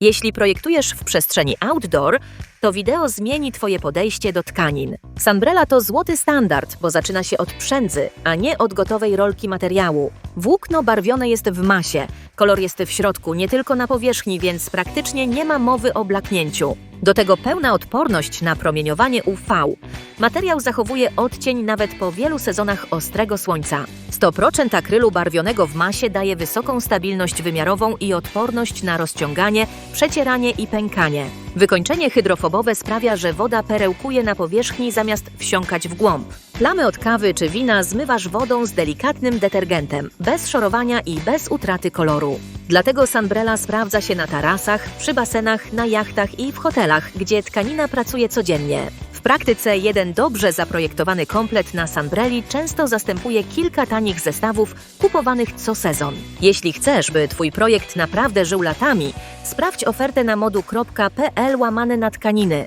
Jeśli projektujesz w przestrzeni outdoor, to wideo zmieni Twoje podejście do tkanin. Sunbrella to złoty standard, bo zaczyna się od przędzy, a nie od gotowej rolki materiału. Włókno barwione jest w masie, kolor jest w środku, nie tylko na powierzchni, więc praktycznie nie ma mowy o blaknięciu. Do tego pełna odporność na promieniowanie UV. Materiał zachowuje odcień nawet po wielu sezonach ostrego słońca. 100% akrylu barwionego w masie daje wysoką stabilność wymiarową i odporność na rozciąganie, przecieranie i pękanie. Wykończenie hydrofobowe sprawia, że woda perełkuje na powierzchni zamiast wsiąkać w głąb. Plamy od kawy czy wina zmywasz wodą z delikatnym detergentem, bez szorowania i bez utraty koloru. Dlatego Sunbrella sprawdza się na tarasach, przy basenach, na jachtach i w hotelach, gdzie tkanina pracuje codziennie. W praktyce jeden dobrze zaprojektowany komplet na Sunbrelli często zastępuje kilka tanich zestawów kupowanych co sezon. Jeśli chcesz, by Twój projekt naprawdę żył latami, sprawdź ofertę na modu.pl łamane na tkaniny.